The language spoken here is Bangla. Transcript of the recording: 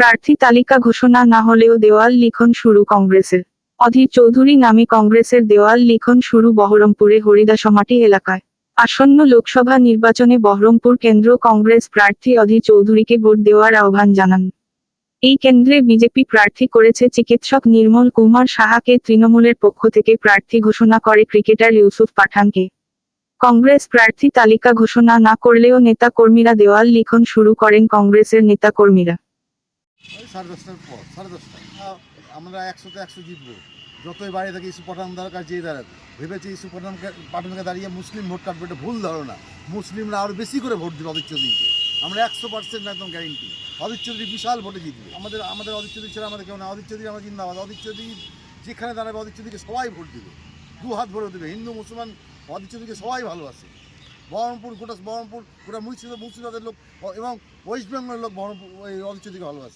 প্রার্থী তালিকা ঘোষণা না হলেও দেওয়াল লিখন শুরু কংগ্রেসের। অধীর চৌধুরী নামে কংগ্রেসের দেওয়াল লিখন শুরু বহরমপুরে হরিদাসমাটি এলাকায়। আসন্ন লোকসভা নির্বাচনে বহরমপুর কেন্দ্র কংগ্রেস প্রার্থী অধীর চৌধুরীকে ভোট দেওয়ার আহ্বান জানান। এই কেন্দ্রে বিজেপি প্রার্থী করেছে চিকিৎসক নির্মল কুমার সাহাকে তৃণমূলের পক্ষ থেকে প্রার্থী ঘোষণা করে ক্রিকেটার ইউসুফ পাঠানকে। কংগ্রেস প্রার্থী তালিকা ঘোষণা না করলেও নেতা কর্মীরা দেওয়াল লিখন শুরু করেন কংগ্রেসের নেতা কর্মীরা ওই সাড়ে দশটার পর সাড়ে দশটা। আমরা একশোতে একশো জিতবো। যতই বাইরে থেকে ইস্যু পাঠান দরকার যেই দাঁড়াক। ভেবেছে ইস্যু পাঠানকে পাঠানকে দাঁড়িয়ে মুসলিম ভোট কাটবে এটা ভুল ধারণা। মুসলিমরা আরও বেশি করে ভোট দেবে অদিত চৌধুরীকে আমরা একশো পার্সেন্ট একদম গ্যারেন্টি অদিত চৌধুরী বিশাল ভোটে জিতবে। আমাদের আমাদের অদিত চৌধুরী ছাড়া আমাদের কেউ না। অদিত চৌধুরী আমরা জিন্দাবাদ। অদিত চৌধুরী যেখানে দাঁড়াবে অদিত চৌধুরীকে সবাই ভোট দেবে। দু হাত ভরে দেবে। হিন্দু মুসলমান অদিত চৌধুরীকে সবাই ভালোবাসে। বহরমপুর গোটা বহরমপুর গোটা মুর্শিদাবাদ মুর্শিদাবাদের লোক এবং ওয়েস্ট বেঙ্গলের লোক বহরমপুর ওই অদিত চৌধুরীকে ভালোবাসে।